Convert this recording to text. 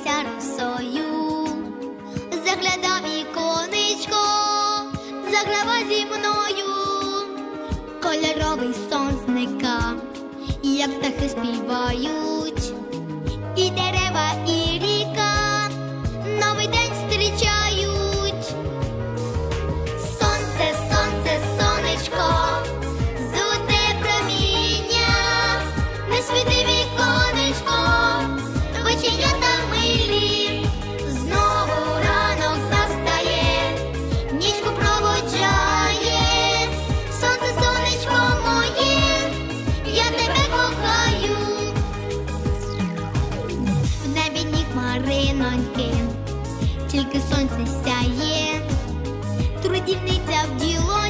зветься росою, заглядав віконечко, заграва зі мною, кольоровий сон зника, як птахи співають, і дерева, і. Мариноньки, тільки сонце сяє, трудівниця в діло.